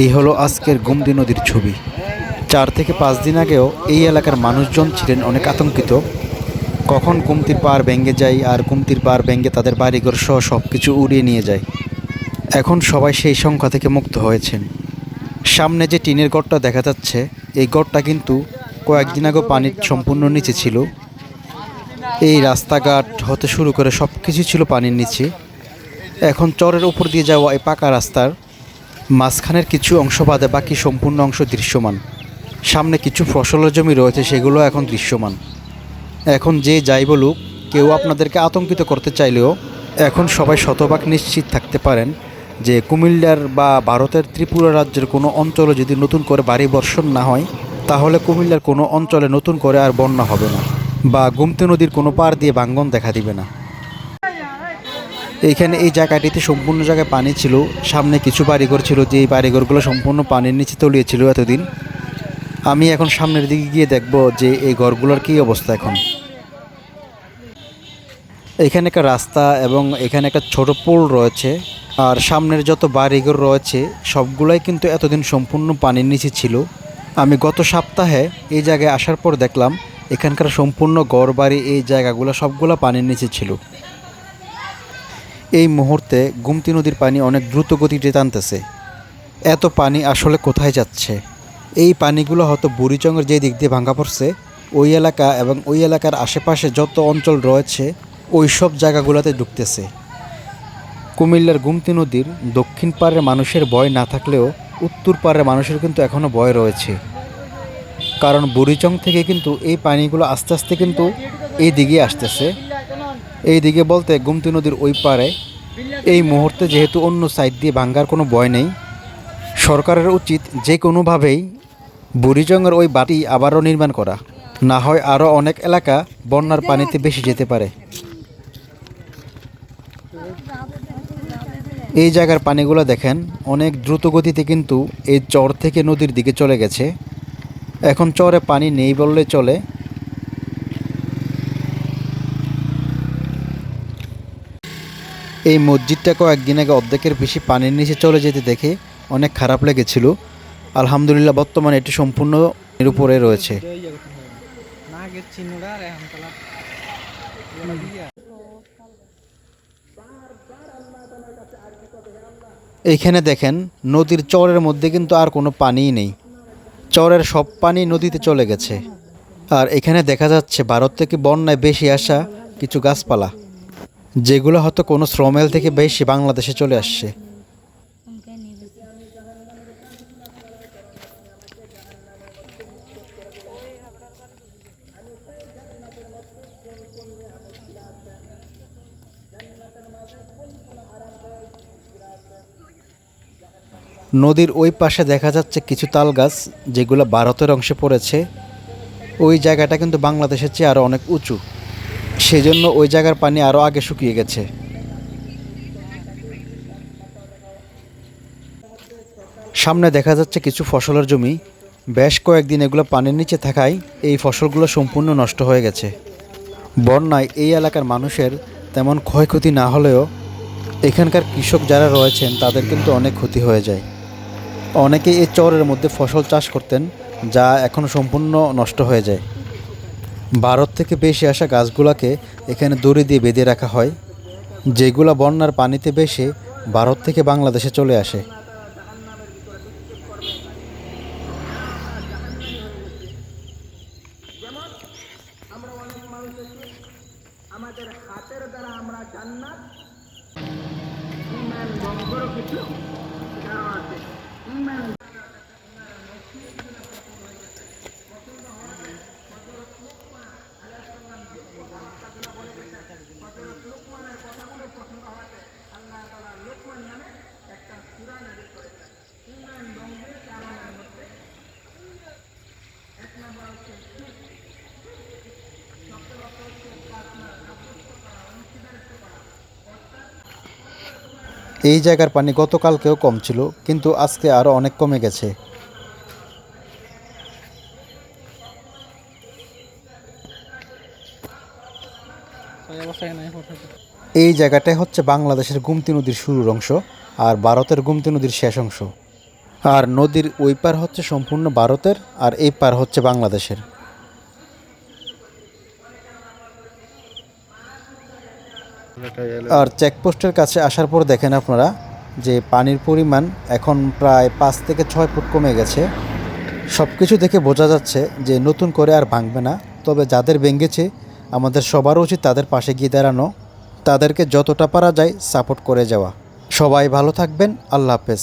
এই হলো আজকের গুমদি নদীর ছবি। চার থেকে পাঁচ দিন আগেও এই এলাকার মানুষজন ছিলেন অনেক আতঙ্কিত। কখন গুমতির পার ভেঙে যায় আর গুমতির পার ভেঙে তাদের বাড়িঘর সহ সব কিছু উড়িয়ে নিয়ে যায়। এখন সবাই সেই সংখ্যা থেকে মুক্ত হয়েছেন। সামনে যে টিনের গড়টা দেখা যাচ্ছে, এই গড়টা কিন্তু কয়েকদিন আগে পানির সম্পূর্ণ নিচে ছিল। এই রাস্তাঘাট হতে শুরু করে সব কিছু ছিল পানির নিচে। এখন চরের উপর দিয়ে যাওয়া এই পাকা রাস্তার মাঝখানের কিছু অংশ বাদে বাকি সম্পূর্ণ অংশ দৃশ্যমান। সামনে কিছু ফসলের জমি রয়েছে, সেগুলো এখন দৃশ্যমান। এখন যে যাই বলুক, কেউ আপনাদেরকে আতঙ্কিত করতে চাইলেও এখন সবাই শতভাগ নিশ্চিত থাকতে পারেন যে কুমিল্লার বা ভারতের ত্রিপুরা রাজ্যের কোনো অঞ্চলে যদি নতুন করে বাড়ি বর্ষণ না হয়, তাহলে কুমিল্লার কোনো অঞ্চলে নতুন করে আর বন্যা হবে না বা গুমতি নদীর কোনো পার দিয়ে বাঙ্গন দেখা দিবে না। এইখানে এই জায়গাটিতে সম্পূর্ণ জায়গায় পানি ছিল। সামনে কিছু বাড়িঘর ছিল, যে এই বাড়িঘরগুলো সম্পূর্ণ পানির নিচে তলিয়েছিল এতদিন। আমি এখন সামনের দিকে গিয়ে দেখব যে এই ঘরগুলোর কী অবস্থা এখন। এখানে একটা রাস্তা এবং এখানে একটা ছোট পোল রয়েছে। আর সামনের যত বাড়িঘর রয়েছে, সবগুলাই কিন্তু এতদিন সম্পূর্ণ পানির নিচে ছিল। আমি গত সপ্তাহে এই জায়গায় আসার পর দেখলাম, এখানকার সম্পূর্ণ গড় বাড়ি এই জায়গাগুলো সবগুলো পানির নিচে ছিল। এই মুহূর্তে গুমতি নদীর পানি অনেক দ্রুত গতিতে টানতেছে। এত পানি আসলে কোথায় যাচ্ছে? এই পানিগুলো হয়তো বুড়িচঙ্গের যে দিক দিয়ে ভাঙা পড়ছে, ওই এলাকা এবং ওই এলাকার আশেপাশে যত অঞ্চল রয়েছে, ওই সব জায়গাগুলোতে ঢুকতেছে কুমিল্লার গুমতি নদীর দক্ষিণ পাড়ের মানুষের ভয় না থাকলেও উত্তর পাড়ের মানুষের কিন্তু এখনও ভয় রয়েছে। কারণ বুড়িচং থেকে কিন্তু এই পানিগুলো আস্তে আস্তে কিন্তু এই দিকে আসতেছে। এই দিকে বলতে গুমতি নদীর ওই পারে এই মুহূর্তে যেহেতু অন্য সাইড দিয়ে ভাঙ্গার কোনো ভয় নেই, সরকারের উচিত যে কোনোভাবেই বুড়িজঙ্গের ওই বাটি আবারও নির্মাণ করা। না হয় আরও অনেক এলাকা বন্যার পানিতে বেশি যেতে পারে। এই জায়গার পানিগুলো দেখেন, অনেক দ্রুত গতিতে কিন্তু এই চর থেকে নদীর দিকে চলে গেছে। এখন চরে পানি নেই বললে চলে। এই মসজিদটা কয়েকদিন আগে অর্ধেকের বেশি পানির নিচে চলে যেতে দেখে অনেক খারাপ লেগেছিল। আলহামদুলিল্লাহ বর্তমানে এটি সম্পূর্ণ এর উপরে রয়েছে। এইখানে দেখেন, নদীর চরের মধ্যে কিন্তু আর কোনো পানিই নেই। চরের সব পানি নদীতে চলে গেছে। আর এখানে দেখা যাচ্ছে ভারত থেকে বন্যায় বেশি আসা কিছু গাছপালা। যেগুলো হয়তো কোনো শ্রমেল থেকে বেশি বাংলাদেশে চলে আসছে। নদীর ওই পাশে দেখা যাচ্ছে কিছু তাল গাছ যেগুলো ভারতের অংশে পড়েছে। ওই জায়গাটা কিন্তু বাংলাদেশের চেয়ে আরও অনেক উঁচু। সেজন্য ওই জায়গার পানি আরও আগে শুকিয়ে গেছে। সামনে দেখা যাচ্ছে কিছু ফসলের জমি। বেশ কয়েকদিন এগুলো পানির নিচে থাকায় এই ফসলগুলো সম্পূর্ণ নষ্ট হয়ে গেছে। বন্যায় এই এলাকার মানুষের তেমন ক্ষয়ক্ষতি না হলেও এখানকার কৃষক যারা রয়েছেন, তাদের কিন্তু অনেক ক্ষতি হয়ে যায়। অনেকে এই চরের মধ্যে ফসল চাষ করতেন, যা এখন সম্পূর্ণ নষ্ট হয়ে যায়। ভারত থেকে বেশি আসা গাছগুলোকে এখানে দড়ি দিয়ে বেঁধে রাখা হয় যেগুলো বন্যার পানিতে বেশে ভারত থেকে বাংলাদেশে চলে আসে আমাদের হাতের দ্বারা আমরা জান্নাত ইমান কিছু আছে ইমান এই জায়গার পানি গতকালকেও কম ছিল, কিন্তু আজকে আরও অনেক কমে গেছে। এই জায়গাটাই হচ্ছে বাংলাদেশের গুমতি নদীর শুরুর অংশ আর ভারতের গুমতি নদীর শেষ অংশ। আর নদীর ওই পার হচ্ছে সম্পূর্ণ ভারতের আর এই পার হচ্ছে বাংলাদেশের। আর চেকপোস্টের কাছে আসার পর দেখেন আপনারা যে পানির পরিমাণ এখন প্রায় পাঁচ থেকে ছয় ফুট কমে গেছে। সব কিছু দেখে বোঝা যাচ্ছে যে নতুন করে আর ভাঙবে না। তবে যাদের ভেঙেছে, আমাদের সবার উচিত তাদের পাশে গিয়ে দাঁড়ানো, তাদেরকে যতটা পারা যায় সাপোর্ট করে যাওয়া। সবাই ভালো থাকবেন, আল্লাহ হাফেজ।